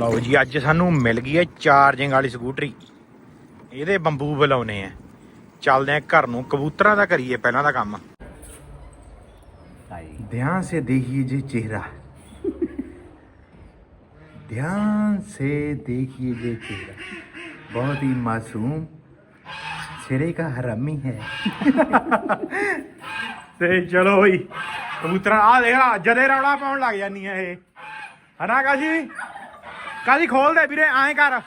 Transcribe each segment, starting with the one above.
ਲਓ ਜੀ ਅੱਜ ਸਾਨੂੰ ਮਿਲ ਗਈ ਹੈ ਚਾਰਜਿੰਗ ਵਾਲੀ ਸਕੂਟਰੀ ਇਹਦੇ ਬੰਬੂ ਬੁਲਾਉਨੇ ਆ ਚੱਲਦੇ ਆ ਘਰ ਨੂੰ ਕਬੂਤਰਾਂ ਦਾ ਕਰੀਏ ਪਹਿਲਾਂ ਦਾ ਕੰਮ ध्यान से देखिए जी चेहरा ध्यान से देखिए ये चेहरा बहुत ही मासूम सिरे का हरामी है ਤੇ ਚਲੋ ਬਈ ਕਬੂਤਰਾਂ ਆ ਦੇਖ ਲਾ ਜਦੇ ਰੌਲਾ ਪਾਉਣ ਲੱਗ ਜਾਂਦੀ ਆ ਇਹ ਹਨਾ ਕਾਜੀ ਕਾਜੀ ਖੋਲ ਦੇ ਵੀਰੇ? ਐਂ ਕਰ।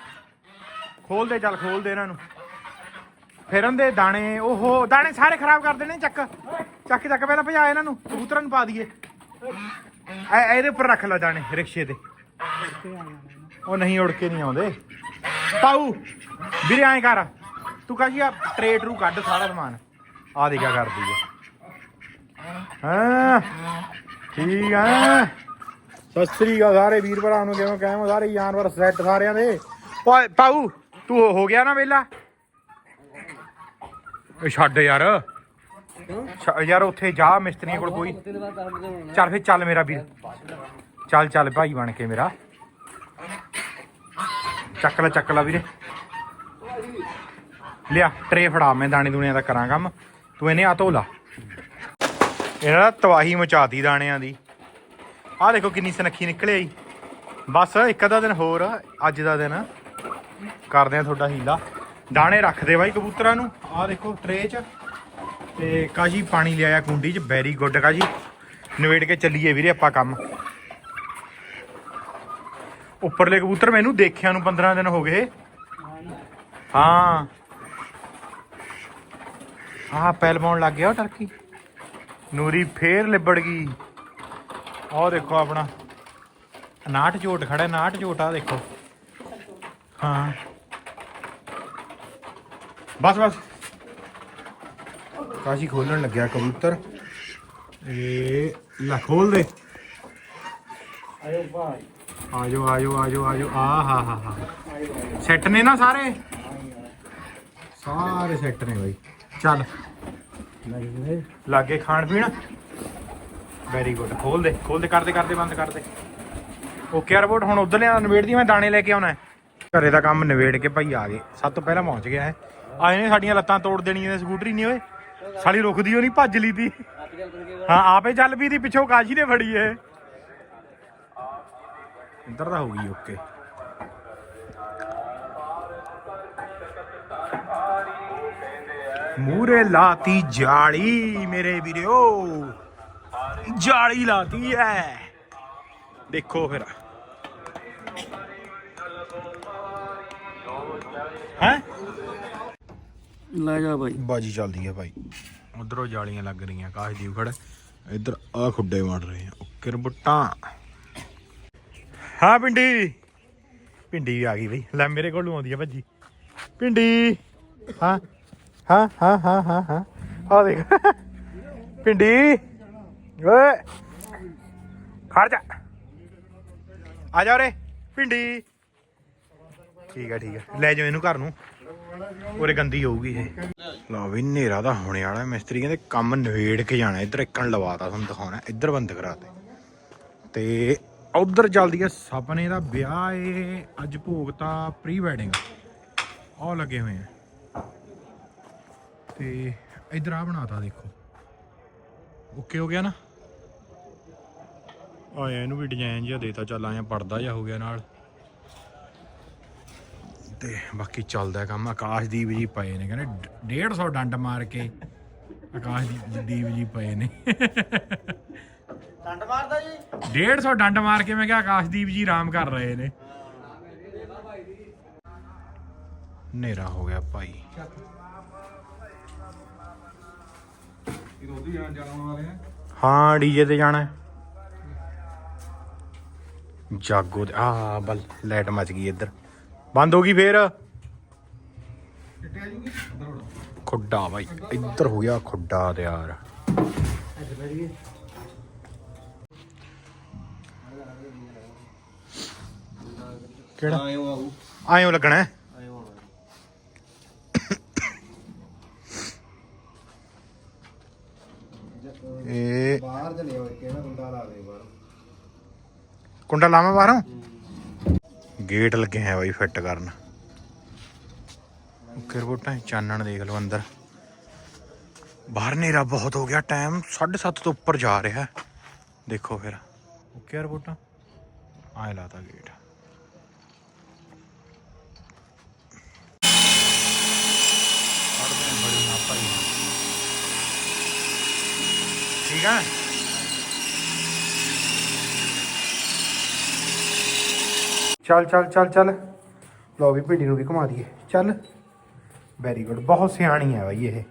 ਖੋਲ ਦੇ, ਚੱਲ ਖੋਲ ਦੇ ਇਹਨਾਂ ਨੂੰ। ਫਿਰਨ ਦੇ ਦਾਣੇ, ਓਹੋ, ਦਾਣੇ ਸਾਰੇ ਖਰਾਬ ਕਰ ਦੇਣੇ, ਚੱਕ। ਚੱਕ ਚੱਕ, ਪਹਿਲਾਂ ਭਜਾ ਇਹਨਾਂ ਨੂੰ, ਕਬੂਤਰਾਂ ਨੂੰ ਪਾ ਦਈਏ। ਐ, ਇਹਦੇ ਉੱਪਰ ਰੱਖ ਲੈ ਦਾਣੇ, ਰਿਕਸ਼ੇ ਤੇ ਉਹ ਨਹੀਂ, ਉੜ ਕੇ ਨਹੀਂ ਆਉਂਦੇ। ਪਾਉ। ਵੀਰੇ, ਐਂ ਕਰ। ਤੂੰ ਕਹਾਂ ਜੀ ਆ ਟਰੇ ਟਰੂ ਕੱਢ ਸਾਰਾ ਸਮਾਨ। ਆ ਦੇ ਕਿਆ ਕਰਦੀ ਹੈ ਹਾਂ? ਠੀਕ ਆ। ਸਤਿ ਸ੍ਰੀ ਅਕਾਲ ਸਾਰੇ ਵੀਰ ਭਰਾ ਨੂੰ ਕਿਵੇਂ ਕਹਿਮੋ ਸਾਰੇ ਜਾਨਵਰ ਸੈੱਟ ਸਾਰਿਆਂ ਦੇ। ਓਏ, ਪਾਉ, ਤੂੰ ਹੋ ਗਿਆ ਨਾ ਵੇਲਾ ਛੱਡ ਯਾਰ। ਛ- ਯਾਰ, ਉੱਥੇ ਜਾ ਮਿਸਤਰੀਆਂ ਕੋਲ ਕੋਈ। ਚੱਲ ਫੇ ਚੱਲ ਮੇਰਾ ਵੀਰ। ਚੱਲ ਚੱਲ ਭਾਈ ਬਣ ਕੇ ਮੇਰਾ। ਚੱਕ ਲੈ ਚੱਕ ਲੈ ਵੀਰੇ। ਲਿਆ ਟਰੇ ਫੜਾ, ਮੈਂ ਦਾਣੇ ਦੁਨੀਆਂ ਦਾ ਕਰਾਂ ਕੰਮ। ਤੂੰ ਇਹਨੇ ਆ ਧੋ ਲਾ। ਇਹਨਾਂ ਦਾ ਤਵਾਹੀ ਮਚਾਤੀ ਦਾਣਿਆਂ ਦੀ। ਆਹ ਦੇਖੋ ਕਿੰਨੀ ਸਨੱਖੀ ਨਿਕਲੇ ਆਈ। ਬਸ ਇੱਕ ਅੱਧਾ ਦਿਨ ਹੋਰ, ਅੱਜ ਦਾ ਦਿਨ। ਕਰਦੇ ਆ ਤੁਹਾਡਾ ਹੀਲਾ। ਦਾਣੇ ਰੱਖਦੇ ਬਾਈ ਕਬੂਤਰਾਂ ਨੂੰ। ਆਹ ਦੇਖੋ ਟਰੇ 'ਚ। ਤੇ ਕਾਜੀ ਪਾਣੀ ਲਿਆਇਆ ਕੁੰਡੀ 'ਚ। ਵੈਰੀ ਗੁੱਡ ਕਾਜੀ। ਨਵੇੜ ਕੇ ਚੱਲੀਏ ਵੀਰੇ ਆਪਾਂ ਕੰਮ। ਉੱਪਰਲੇ ਕਬੂਤਰ ਮੈਨੂੰ ਦੇਖਿਆ ਨੂੰ 15 ਦਿਨ ਹੋ ਗਏ। ਹਾਂ। ਆਹ ਪੈਲ ਪਾਉਣ ਲੱਗ ਗਿਆ ਉਹ ਟਰਕੀ ਨੂਰੀ ਫੇਰ ਲਿਬੜ ਗਈ। ਆਹ ਦੇਖੋ ਆਪਣਾ। 59 ਝੋਟ ਖੜਾ 59 ਝੋਟ ਆ ਦੇਖੋ। ਹਾਂ। ਬਸ ਬਸ। ਕਾਸ਼ੀ ਖੋਲਣ ਲੱਗਿਆ ਕਬੂਤਰ। ਇਹ ਲਾ ਖੋਲ ਦੇ। ਆਇਓ ਭਾਈ। ਆਜੋ ਆਜੋ ਆਜੋ ਆਜੋ। ਆ ਹਾ ਹਾ ਹਾ। ਸੈੱਟ ਨੇ ਨਾ ਸਾਰੇ? ਸਾਰੇ ਸੈੱਟ ਨੇ ਬਾਈ। ਚੱਲ। ਲਾਗੇ ਖਾਣ ਪੀਣ। ਵੈਰੀ ਗੁੱਡ ਖੋਲ ਦੇ ਖੋਲ ਦੇ, ਕਰਦੇ ਕਰਦੇ, ਬੰਦ ਕਰ ਓਕੇ ਰਿਪੋਰਟ ਹੁਣ ਉਧਰ ਲਿਆ ਨਵੇੜ ਦੀ, ਮੈਂ ਦਾਣੇ ਲੈ ਕੇ ਆਉਣਾ ਘਰੇ ਦਾ ਕੰਮ ਨਵੇੜ ਕੇ ਭਾਈ ਆ ਗਏ। ਸਭ ਤੋਂ ਪਹਿਲਾਂ ਪਹੁੰਚ ਗਿਆ ਹੈ। ਆਏ ਨੇ ਸਾਡੀਆਂ ਲੱਤਾਂ ਤੋੜ ਦੇਣੀਆਂ ਨੇ, ਸਕੂਟਰੀ ਨਹੀਂ ਓਏ। ਸਾਲੀ ਰੁਕਦੀ ਓ ਨਹੀਂ ਭੱਜ ਲਈ ਤੀ ਹਾਂ, ਆਪੇ ਚੱਲ ਪਈ ਦੀ, ਪਿੱਛੋਂ ਕਾਸ਼ੀ ਨੇ ਫੜੀ ਏ। ਇੱਧਰ ਦਾ ਹੋ ਗਈ ਓਕੇ ਮੂਰੇ ਲਾਤੀ ਜਾਲੀ, ਮੇਰੇ ਵੀਰੋ ਜਾਲੀ ਲਾਤੀ ਐ। ਦੇਖੋ ਫਿਰ। ਹੈ? ਲੈ ਜਾ ਭਾਈ ਬਾਜੀ ਚੱਲਦੀ ਹੈ ਭਾਈ। ਉਧਰੋਂ ਜਾਲੀਆਂ ਲੱਗ ਰਹੀਆਂ ਕਾਸ਼ਦੀਪ ਖੜ। ਇੱਧਰ ਆ ਖੁੱਡੇ ਮਾਰ ਰਹੇ ਆ ਓਕੇ ਰਬਟਾਂ ਹਾਂ ਪਿੰਡੀ। ਪਿੰਡੀ ਵੀ ਆ ਗਈ ਬਈ। ਲੈ ਮੇਰੇ ਕੋਲ ਨੂੰ ਆਉਂਦੀ ਆ ਭੱਜੀ। ਪਿੰਡੀ। ਹਾਂ ਹਾਂ ਹਾਂ ਹਾਂ ਹਾਂ। ਹਾਂ ਆ ਦੇਖ। ਪਿੰਡੀ। ਓਏ। ਖੜ ਜਾ। ਆ ਜਾ ਉਰੇ ਪਿੰਡੀ ਠੀਕ ਆ ਠੀਕ ਆ। ਲੈ ਜਾਓ ਇਹਨੂੰ ਘਰ ਨੂੰ। ਉਰੇ ਗੰਦੀ ਹੋਊਗੀ ਇਹ। ਲਓ ਵੀ, ਹਨੇਰਾ ਦਾ ਹੋਣੇ ਵਾਲਾ ਮਿਸਤਰੀ ਕਹਿੰਦੇ ਕੰਮ ਨਵੇੜ ਕੇ ਜਾਣਾ ਇੱਧਰ ਇੱਕਣ ਲਵਾਤਾ, ਤੁਹਾਨੂੰ ਦਿਖਾਉਣਾ ਇੱਧਰ ਬੰਦ ਕਰਾਤੇ। ਤੇ ਉਧਰ ਚੱਲਦੀ ਹੈ ਸਪਨੇ ਦਾ ਵਿਆਹ ਏ। ਅੱਜ ਭੋਗ ਤਾਂ ਪ੍ਰੀ ਵੈਡਿੰਗ ਆਹ ਲੱਗੇ ਹੋਏ ਆ। ਤੇ ਇੱਧਰ ਆ ਬਣਾਤਾ, ਦੇਖੋ। ਓਕੇ ਹੋ ਗਿਆ ਨਾ? ਆਇਆ ਇਹਨੂੰ ਵੀ ਡਿਜ਼ਾਈਨ ਜਿਹਾ ਦੇਤਾ ਚੱਲ ਆਇਆ ਪੜਦਾ ਜਿਹਾ ਹੋ ਗਿਆ ਨਾਲ। ਤੇ ਬਾਕੀ ਚੱਲਦਾ ਕੰਮ ਆਕਾਸ਼ਦੀਪ ਜੀ ਪਏ ਨੇ ਕਹਿੰਦੇ 150 ਡੰਡ ਮਾਰ ਕੇ ਆਕਾਸ਼ਦੀਪ ਜੀ ਪਏ ਨੇ। ਡੰਡ ਮਾਰਦਾ ਜੀ? 150 ਡੰਡ ਮਾਰ ਕੇ ਮੈਂ ਕਿਹਾ ਆਕਾਸ਼ਦੀਪ ਜੀ ਆਰਾਮ ਕਰ ਰਹੇ ਨੇ। ਹਨੇਰਾ ਹੋ ਗਿਆ ਭਾਈ। ਹਾਂ ਡੀਜੇ ਤੇ ਜਾਣਾ ਹੈ। ਜਾਗੋ ਤੇ ਆ ਬਲ ਲਾਈਟ ਮਚ ਗਈ ਇੱਧਰ। ਬੰਦ ਹੋ ਗਈ ਫੇਰ? ਖੁੱਡਾ ਬਾਈ ਇੱਧਰ ਹੋ ਗਿਆ ਖੁੱਡਾ ਤੇ ਯਾਰ ਕਿਹੜਾ ਆਇਓ ਆਉ ਆਇਓ ਲੱਗਣਾ ਹੈ? ਇਹ ਬਾਹਰ ਚਲੇ ਹੋਏ ਕਿਹੜਾ ਗੁੰਡਾ ਲਾ ਦੇ ਬਾਹਰ? ਕੁੰਡਾ ਲਾਵਾਂ ਬਾਹਰੋਂ? ਗੇਟ ਲੱਗੇ ਆ ਬਾਈ ਫਿੱਟ ਕਰਨ। ਓਕੇ ਰਿਪੋਰਟਾਂ ਚਾਨਣ ਦੇਖ ਲਓ ਅੰਦਰ। ਬਾਹਰ ਹਨੇਰਾ ਬਹੁਤ ਹੋ ਗਿਆ ਟਾਈਮ 7:30 ਤੋਂ ਉੱਪਰ ਜਾ ਰਿਹਾ। ਦੇਖੋ ਫਿਰ। ਓਕੇ ਰਿਪੋਰਟਾਂ ਆਏ ਲਾਤਾ ਗੇਟ ਪੜਦੇ ਹਾਂ ਬੜੀ ਨਾ ਭਾਈ ਠੀਕ ਹੈ ਚੱਲ ਚੱਲ ਚੱਲ ਚੱਲ। ਲੋ ਵੀ ਭਿੰਡੀ ਨੂੰ ਵੀ ਘੁਮਾ ਦਈਏ। ਚੱਲ। ਵੈਰੀ ਗੁੱਡ ਬਹੁਤ ਸਿਆਣੀ ਹੈ ਬਾਈ ਇਹ।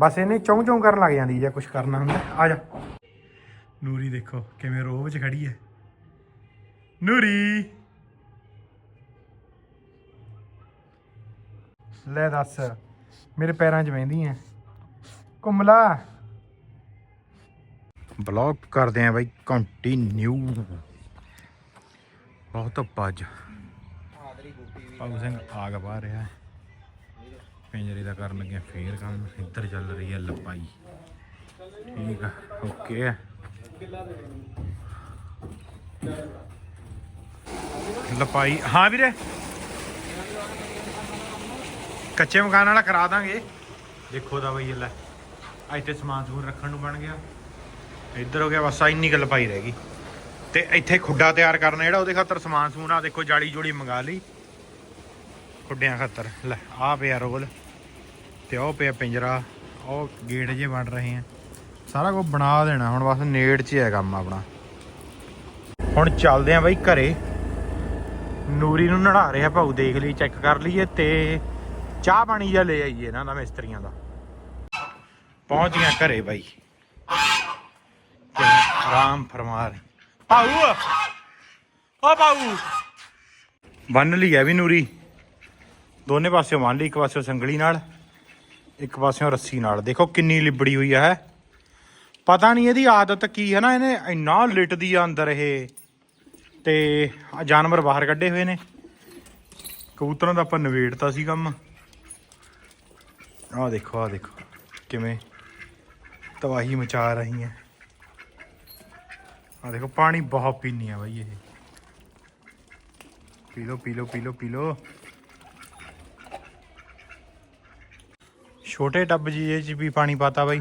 ਬਸ ਇਹਨੇ ਚੌਂ ਚੌਂ ਕਰਨ ਲੱਗ ਜਾਂਦੀ ਜੇ ਕੁਝ ਕਰਨਾ ਹੁੰਦਾ। ਆ ਜਾ। ਨੂਰੀ ਦੇਖੋ ਕਿਵੇਂ ਰੋਹ ਵਿੱਚ ਖੜੀ ਹੈ ਨੂਰੀ। ਲੈ ਦੱਸ। ਮੇਰੇ ਪੈਰਾਂ 'ਚ ਵਹਿੰਦੀ ਐ। ਕੁਮਲਾ। ਬਲੌਗ ਕਰਦੇ ਆ ਬਾਈ ਕੰਟੀਨਿਊ ਬਹੁਤ ਪੱਜ ਪਾਉ ਸਿੰਘ ਆਗ ਪਾ ਰਿਹਾ। ਹੈ ਪਿੰਜਰੇ ਦਾ ਕਰਨ ਲੱਗਿਆ ਫੇਰ ਕੰਮ, ਇੱਧਰ ਚੱਲ ਰਹੀ ਹੈ ਲਪਾਈ। ਠੀਕ ਆ ਓਕੇ ਆ। ਲਪਾਈ, ਹਾਂ ਵੀਰੇ। ਕੱਚੇ ਮਕਾਨ ਵਾਲਾ ਕਰਾ ਦਾਂਗੇ। ਦੇਖੋ ਦਾ ਬਈ ਇਹ ਲੈ ਆ ਇੱਥੇ ਸਮਾਨ ਸਮੂਨ ਰੱਖਣ ਨੂੰ ਬਣ ਗਿਆ। ਇੱਧਰ ਹੋ ਗਿਆ, ਬਸ ਆ ਇੰਨੀ ਗੱਲ ਪਾਈ ਰਹਿ ਗਈ। ਤੇ ਇੱਥੇ ਖੁੱਡਾ ਤਿਆਰ ਕਰਨਾ ਜਿਹੜਾ, ਉਹਦੇ ਖਾਤਰ ਸਮਾਨ ਸਮੂਨ ਆ, ਦੇਖੋ, ਜਾਲੀ ਜੋੜੀ ਮੰਗਾ ਲਈ। ਖੁੱਡਿਆਂ ਖਾਤਰ। ਲੈ ਆ ਪਿਆ ਰੋਲ, ਤੇ ਉਹ ਪਿਆ ਪਿੰਜਰਾ, ਉਹ ਗੇਟ ਜੇ ਬਣ ਰਹੇ ਆ। ਸਾਰਾ ਕੁਝ ਬਣਾ ਦੇਣਾ, ਹੁਣ ਬਸ ਨੇੜ 'ਚ ਹੈ ਕੰਮ ਆਪਣਾ। ਹੁਣ ਚੱਲਦੇ ਆ ਬਾਈ ਘਰੇ। ਨੂਰੀ ਨੂੰ ਨੜਾ ਰਿਹਾ ਭਾਊ, ਦੇਖ ਲਈ, ਚੈੱਕ ਕਰ ਲਈਏ, ਤੇ ਚਾਹ ਪਾਣੀ ਜਾਂ ਲੈ ਆਈਏ ਨਾ ਦਾ ਮਿਸਤਰੀਆਂ ਦਾ। ਪਹੁੰਚ ਗਿਆ ਘਰੇ ਬਾਈ। ਆਰਾਮ ਫਰਮਾ ਰਹੇ ਭਾਊ। ਓ ਭਾਊ। ਬੰਨ ਲਈ ਹੈ ਵੀ ਨੂਰੀ। ਦੋਨੇ ਪਾਸਿਓਂ ਬੰਨ ਲਈ, ਇੱਕ ਪਾਸਿਓਂ ਸੰਗਲੀ ਨਾਲ, ਇੱਕ ਪਾਸਿਓਂ ਰੱਸੀ ਨਾਲ। ਦੇਖੋ ਕਿੰਨੀ ਲਿਬੜੀ ਹੋਈ ਹੈ। ਪਤਾ ਨਹੀਂ ਇਹਦੀ ਆਦਤ ਕੀ ਹੈ ਨਾ, ਇਹਨੇ ਇੰਨਾ ਲਿਟਦੀ ਆ ਅੰਦਰ ਇਹ। ਤੇ ਜਾਨਵਰ ਬਾਹਰ ਕੱਢੇ ਹੋਏ ਨੇ। ਕਬੂਤਰਾਂ ਦਾ ਆਪਾਂ ਨਵੇੜਤਾ ਸੀ ਕੰਮ। ਆਹ ਦੇਖੋ ਆਹ ਦੇਖੋ। ਕਿਵੇਂ ਤਬਾਹੀ ਮਚਾ ਰਹੀ ਹੈ ਆਹ ਦੇਖੋ, ਪਾਣੀ ਬਹੁਤ ਪੀਣੀ ਆ ਬਾਈ ਇਹ। ਪੀ ਲੋ ਪੀ ਲੋ ਪੀ ਲੋ ਪੀ ਲੋ ਛੋਟੇ ਟੱਬ ਜੀ, ਇਹ ਚ ਵੀ ਪਾਣੀ ਪਾਤਾ ਬਾਈ।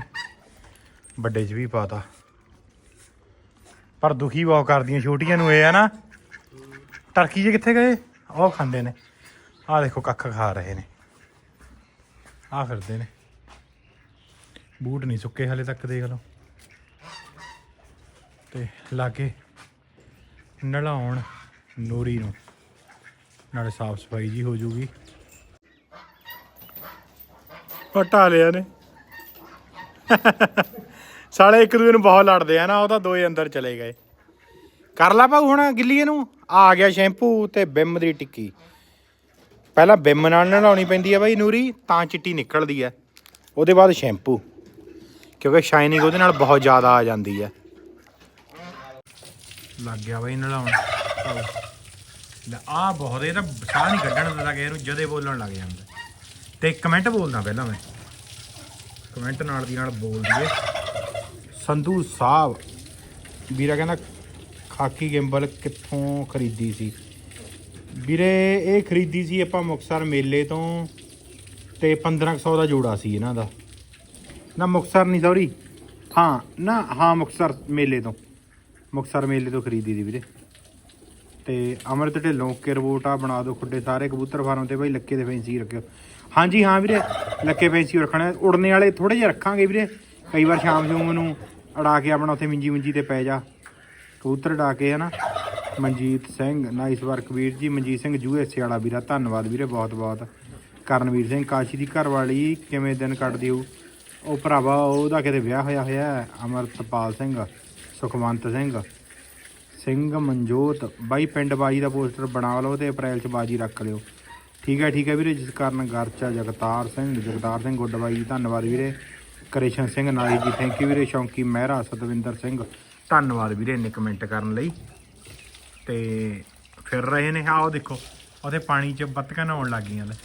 ਵੱਡੇ ਚ ਵੀ ਪਾਤਾ। ਪਰ ਦੁਖੀ ਬਹੁਤ ਕਰਦੀਆਂ ਛੋਟੀਆਂ ਨੂੰ ਇਹ ਆ ਨਾ। ਟਰਕੀ ਜੇ ਕਿੱਥੇ ਗਏ? ਉਹ ਖਾਂਦੇ ਨੇ। ਆਹ ਦੇਖੋ, ਕੱਖ ਖਾ ਰਹੇ ਨੇ। ਆਹ ਫਿਰਦੇ ਨੇ। ਬੂਟ ਨਹੀਂ ਸੁੱਕੇ ਹਲੇ ਤੱਕ, ਦੇਖ ਲਓ। ਤੇ ਲਾਗੇ ਨਲਾਉਣ ਨੂਰੀ ਨੂੰ। ਨਾਲੇ ਸਾਫ਼ ਸਫ਼ਾਈ ਜੀ ਹੋ ਜੂਗੀ। ਹਟਾ ਲਿਆ ਨੇ। ਸਾਲੇ ਇੱਕ ਦੂਜੇ ਨੂੰ ਬਹੁਤ ਲੜਦੇ ਆ ਨਾ, ਉਹ ਤਾਂ ਦੋਏ ਅੰਦਰ ਚਲੇ ਗਏ। ਕਰ ਲਾ ਭਾਊ ਹੁਣ ਗਿੱਲੀਏ ਨੂੰ ਆ ਗਿਆ ਸ਼ੈਂਪੂ ਤੇ ਬਿੰਮ ਦੀ ਟਿੱਕੀ। ਪਹਿਲਾਂ ਬਿੰਮ ਨਾਲ ਨਲਾਉਣੀ ਪੈਂਦੀ ਆ ਬਾਈ ਨੂਰੀ, ਤਾਂ ਚਿੱਟੀ ਨਿਕਲਦੀ ਆ। ਉਹਦੇ ਬਾਅਦ ਸ਼ੈਂਪੂ। ਕਿਉਂਕਿ ਸ਼ਾਈਨਿੰਗ ਉਹਦੇ ਨਾਲ ਬਹੁਤ ਜ਼ਿਆਦਾ ਆ ਜਾਂਦੀ ਆ। ਲੱਗ ਗਿਆ ਬਾਈ ਨਲਾਉਣ। ਭਾਊ ਲੈ ਆ ਬਹੁਤ, ਇਹ ਤਾਂ ਸਾਹ ਨਹੀਂ ਕੱਢਣ ਦਿੰਦਾ ਕਿ ਇਹਨੂੰ ਜਦੇ ਬੋਲਣ ਲੱਗ ਜਾਂਦਾ। ਤੇ ਕਮੈਂਟ ਬੋਲਦਾ ਪਹਿਲਾਂ ਮੈਂ। ਕਮੈਂਟ ਨਾਲ ਦੀ ਨਾਲ ਬੋਲ ਦਈਏ। ਸੰਧੂ ਸਾਹਿਬ, ਵੀਰਾ ਕਹਿੰਦਾ, ਖਾਕੀ ਗਿੰਬਲ ਕਿੱਥੋਂ ਖਰੀਦੀ ਸੀ? ਵੀਰੇ, ਇਹ ਖਰੀਦੀ ਸੀ ਆਪਾਂ ਮੁਕਸਰ ਮੇਲੇ ਤੋਂ, ਤੇ 1500 ਦਾ ਜੋੜਾ ਸੀ ਇਹਨਾਂ ਦਾ। ਨਾ ਮੁਕਸਰ ਨਹੀਂ ਸੌਰੀ ਹਾਂ, ਨਾ, ਹਾਂ ਮੁਕਸਰ ਮੇਲੇ ਤੋਂ। ਮੁਕਸਰ ਮੇਲੇ ਤੋਂ ਖਰੀਦੀ ਦੀ ਵੀਰੇ। ਤੇ ਅਮਰਤ ਢਿੱਲੋਂ ਕੇ ਰਿਪੋਰਟ ਆ ਬਣਾ ਦਿਓ ਖੁੱਡੇ ਸਾਰੇ ਕਬੂਤਰ ਫਾਰਮ ਤੇ ਬਾਈ, ਲੱਕੇ ਦੇ ਫੈਂਸੀ ਰੱਖਿਓ। ਹਾਂਜੀ ਹਾਂ ਵੀਰੇ, ਲੱਕੇ ਫੈਂਸੀ ਰੱਖਣਾ। ਉੜਨੇ ਵਾਲੇ ਥੋੜੇ ਜਿਹਾ ਰੱਖਾਂਗੇ ਵੀਰੇ। ਕਈ ਵਾਰ ਸ਼ਾਮ ਨੂੰ ਮੈਨੂੰ ਅੜਾ ਕੇ ਆਪਣਾ ਉੱਥੇ ਮਿੰਜੀ ਮੁੰਜੀ ਤੇ ਪੈ ਜਾ। ਕਬੂਤਰ ਡਾ ਕੇ ਹਨਾ। ਮਨਜੀਤ ਸਿੰਘ, ਨਾਈਸ ਵਰਕ ਵੀਰ ਜੀ, ਮਨਜੀਤ ਸਿੰਘ ਜੂ ਯੂਐਸਏ ਵਾਲਾ ਵੀਰਾ। ਧੰਨਵਾਦ ਵੀਰੇ ਬਹੁਤ ਬਹੁਤ। ਕਰਨਵੀਰ ਸਿੰਘ, ਕਾਸ਼ੀ ਦੀ ਘਰ ਵਾਲੀ, ਕਿਵੇਂ ਦਿਨ ਕੱਟਦੀ ਹੋ ਉਹ ਭਰਾਵਾ, ਉਹਦਾ ਕਿਤੇ ਵਿਆਹ ਹੋਇਆ ਹੋਇਆ ਹੈ। ਅਮਰਤਪਾਲ ਸਿੰਘ। ਸੁਖਵੰਤ ਸਿੰਘ। ਸਿੰਘ ਮਨਜੋਤ, ਬਾਈ ਪਿੰਡ ਬਾਜੀ ਦਾ ਪੋਸਟਰ ਬਣਾ ਲਓ ਤੇ ਅਪ੍ਰੈਲ ਚ ਬਾਜੀ ਰੱਖ ਲਿਓ। ਠੀਕ ਹੈ ਠੀਕ ਹੈ ਵੀਰੇ, ਜਿਸ ਕਾਰਨ ਗਰਚਾ ਜਗਤਾਰ ਸਿੰਘ ਜਗਤਾਰ ਸਿੰਘ ਗੁੱਡ ਬਾਈ ਜੀ, ਧੰਨਵਾਦ ਵੀਰੇ। ਕ੍ਰਿਸ਼ਨ ਸਿੰਘ ਨਾਈ ਜੀ ਥੈਂਕ ਯੂ ਵੀਰੇ, ਸ਼ੌਂਕੀ ਮਹਿਰਾ ਸਤਵਿੰਦਰ ਸਿੰਘ। ਧੰਨਵਾਦ ਵੀਰੇ ਨੇ ਕਮੈਂਟ ਕਰਨ ਲਈ। ਤੇ ਫਿਰ ਰਹੇ ਨੇ, ਆਹ ਦੇਖੋ, ਉਹਦੇ ਪਾਣੀ 'ਚ ਬੱਤਕਾਂ ਨਹਾਉਣ ਲੱਗ ਗਈਆਂ ਲੈ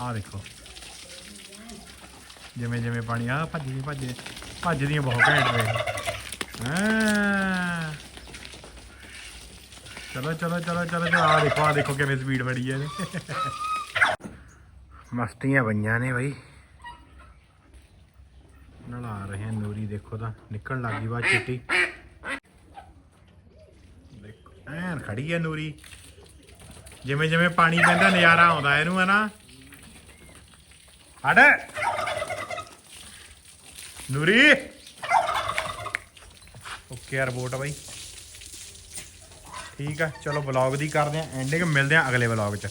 ਆਹ ਦੇਖੋ। ਜਿਵੇਂ ਜਿਵੇਂ ਪਾਣੀ ਆ ਭੱਜਦੀ ਭੱਜਦੀ ਭੱਜਦੀਆਂ ਬਹੁਤ ਘੈਂਟ ਵੇ ਹਾਂ। ਚਲੋ ਚਲੋ ਚਲੋ ਚਲੋ ਚਲੋ। ਆ ਦੇਖੋ ਆ ਦੇਖੋ ਕਿਵੇਂ ਸਪੀਡ ਫੜੀ ਹੈ ਇਹਨੇ ਮਸਤੀਆਂ ਪਈਆਂ ਨੇ ਬਈ। ਨਲਾ ਰਹੇ ਆ ਨੂਰੀ, ਦੇਖੋ ਤਾਂ। ਨਿਕਲਣ ਲੱਗੀ ਬਾਅਦ ਚਿੱਟੀ। ਦੇਖੋ, ਐਨ ਖੜੀ ਹੈ ਨੂਰੀ। ਜਿਵੇਂ ਜਿਵੇਂ ਪਾਣੀ ਪੈਂਦਾ, ਨਜ਼ਾਰਾ ਆਉਂਦਾ ਇਹਨੂੰ, ਹੈ ਹਟ। ਨੂਰੀ। ਓਕੇ ਯਾਰ, ਵੋਟ ਬਾਈ। ਠੀਕ ਆ, ਚਲੋ ਵਲੌਗ ਦੀ ਕਰਦੇ ਆ। ਐਂਡਿੰਗ ਮਿਲਦੇ ਆ ਅਗਲੇ ਵਲੌਗ 'ਚ।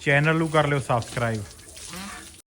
ਚੈਨਲ ਨੂੰ ਕਰ ਲਿਓ ਸਬਸਕ੍ਰਾਈਬ